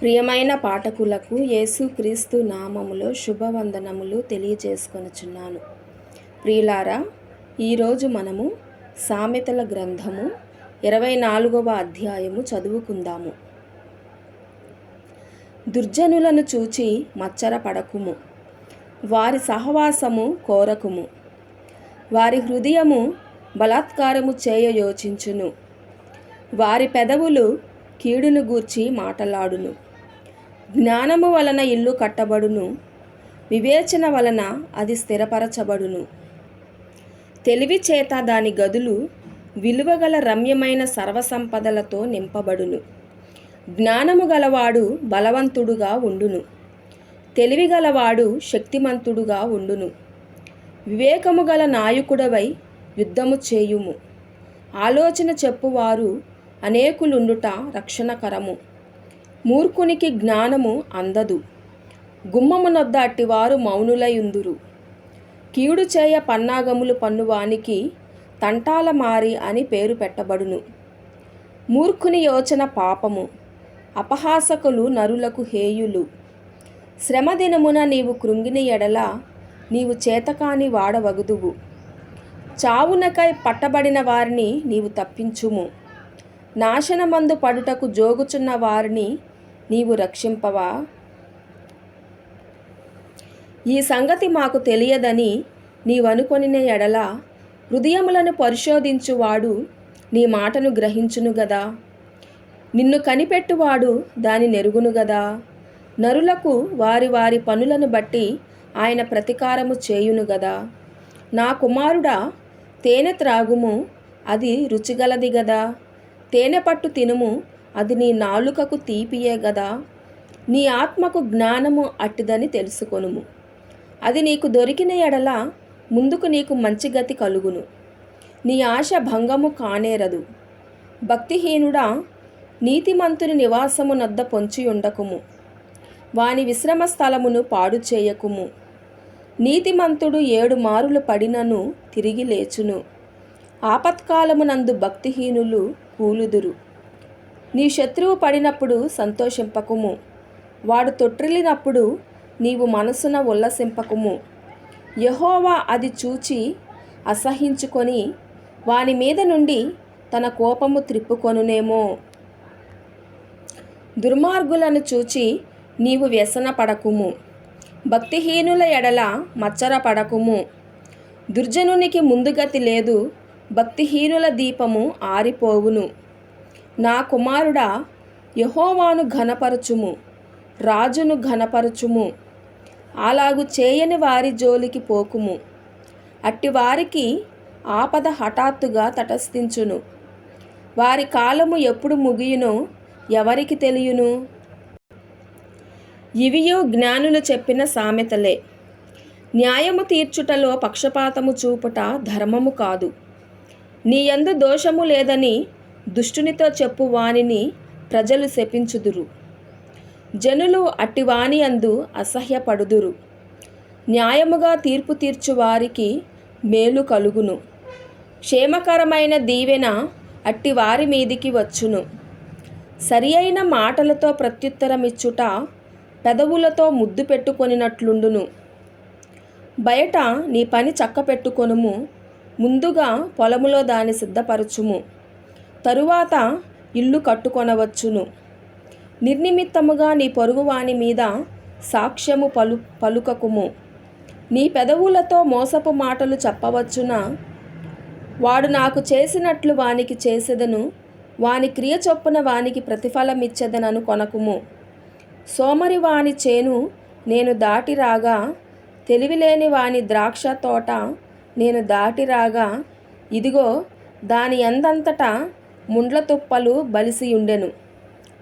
ప్రియమైన పాఠకులకు యేసుక్రీస్తు నామములో శుభవందనములు తెలియజేసుకొనుచున్నాను. ప్రియులారా ఈరోజు మనము సామెతల గ్రంథము ఇరవై నాలుగవ అధ్యాయము చదువుకుందాము. దుర్జనులను చూచి మచ్చరపడకుము. వారి సహవాసము కోరకుము. వారి హృదయము బలాత్కారము చేయ యోచించును. వారి పెదవులు కీడును గూర్చి మాటలాడును. జ్ఞానము వలన ఇల్లు కట్టబడును వివేచన వలన అది స్థిరపరచబడును. తెలివి చేత దాని గదులు విలువగల రమ్యమైన సర్వసంపదలతో నింపబడును. జ్ఞానము గలవాడు బలవంతుడుగా ఉండును. తెలివి గలవాడు శక్తిమంతుడుగా ఉండును. వివేకము గల నాయకుడవై యుద్ధము చేయుము. ఆలోచన చెప్పువారు అనేకులుండుట రక్షణకరము. మూర్ఖునికి జ్ఞానము అందదు. గుమ్మమునొద్ద అట్టివారు మౌనులయుందురు. కీడు చేయ పన్నాగములు పన్నువానికి తంటాల మారి అని పేరు పెట్టబడును. మూర్ఖుని యోచన పాపము అపహాసకులు నరులకు హేయులు. శ్రమదినమున నీవు కృంగిన ఎడల నీవు చేతకాని వాడవగుదువు. చావునకై పట్టబడిన వారిని నీవు తప్పించుము. నాశనమందు పడుటకు జోగుచున్న వారిని నీవు రక్షింపవా? ఈ సంగతి మాకు తెలియదని నీవనుకొనిన ఎడల హృదయములను పరిశోధించువాడు నీ మాటను గ్రహించును గదా. నిన్ను కనిపెట్టువాడు దాని నెరుగును గదా. నరులకు వారి వారి పనులను బట్టి ఆయన ప్రతీకారము చేయును గదా. నా కుమారుడా తేనె త్రాగుము అది రుచిగలది గదా. తేనె పట్టు తినుము అది నీ నాలుకకు తీపియే గదా. నీ ఆత్మకు జ్ఞానము అట్టిదని తెలుసుకొనుము. అది నీకు దొరికిన ఎడల ముందుకు నీకు మంచి గతి కలుగును. నీ ఆశ భంగము కానేరదు. భక్తిహీనుడా నీతిమంతుని నివాసము నద్ద పొంచి ఉండకుము. వాని విశ్రమ స్థలమును పాడు చేయకుము. నీతిమంతుడు ఏడు మారులు పడినను తిరిగి లేచును. ఆపత్కాలమునందు భక్తిహీనులు కూలుదురు. నీ శత్రువు పడినప్పుడు సంతోషింపకుము. వాడు తొట్టిల్లినప్పుడు నీవు మనసున ఉల్లసింపకుము. యహోవా అది చూచి అసహించుకొని వాని మీద నుండి తన కోపము త్రిప్పుకొనునేమో. దుర్మార్గులను చూచి నీవు వ్యసన పడకుము. భక్తిహీనుల ఎడల మచ్చర పడకుము. దుర్జనునికి ముందుగతి లేదు భక్తిహీనుల దీపము ఆరిపోవును. నా కుమారుడా యహోవాను ఘనపరచుము రాజును ఘనపరచుము అలాగు చేయని వారి జోలికి పోకుము. అట్టి వారికి ఆపద హఠాత్తుగా తటస్థించును. వారి కాలము ఎప్పుడు ముగియునో ఎవరికి తెలియను? ఇవియో జ్ఞానులు చెప్పిన సామెతలే. న్యాయము తీర్చుటలో పక్షపాతము చూపుట ధర్మము కాదు. నీయందు దోషము లేదని దుష్టునితో చెప్పు వానిని ప్రజలు శపించుదురు. జనులు అట్టివాని అందు అసహ్యపడుదురు. న్యాయముగా తీర్పు తీర్చు వారికి మేలు కలుగును. క్షేమకరమైన దీవెన అట్టి వారి మీదికి వచ్చును. సరి అయిన మాటలతో ప్రత్యుత్తరమిచ్చుట పెదవులతో ముద్దు పెట్టుకొనినట్లుండును. బయట నీ పని చక్క పెట్టుకొనుము ముందుగా పొలములో దాని సిద్ధపరచుము. తరువాత ఇల్లు కట్టుకొనవచ్చును. నిర్నిమిత్తముగా నీ పొరుగువాని మీద సాక్ష్యము పలు పలుకకుము. నీ పెదవులతో మోసపు మాటలు చెప్పవచ్చున. వాడు నాకు చేసినట్లు వానికి చేసేదను. వాని క్రియ చొప్పున వానికి ప్రతిఫలమిచ్చేదనను కొనకుము. సోమరి వాని చేను నేను దాటి రాగా తెలివిలేని వాని ద్రాక్ష తోట నేను దాటి రాగా ఇదిగో దాని ఎందంతటా ముండ్ల తుప్పలు బలిసి ఉండెను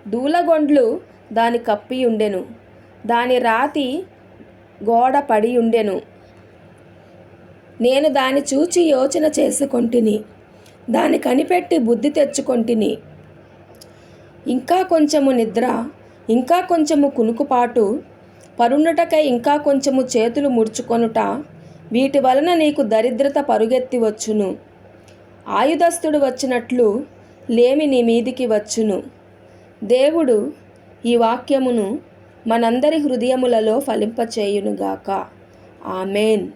దూలగొండ్లు దాని కప్పి ఉండెను దాని రాతి గోడ పడియుండెను. నేను దాని చూచి యోచన చేసుకొంటిని. దాని కనిపెట్టి బుద్ధి తెచ్చుకొంటిని. ఇంకా కొంచెము నిద్ర ఇంకా కొంచెము కునుకుపాటు పరుండుటకై ఇంకా కొంచెము చేతులు ముడుచుకొనుట వీటి వలన నీకు దరిద్రత పరుగెత్తి వచ్చును. ఆయుధస్తుడు వచ్చినట్లు లేమి నీ మీదికి వచ్చును. దేవుడు ఈ వాక్యమును మనందరి హృదయములలో ఫలింపచేయునుగాక. ఆమెన్.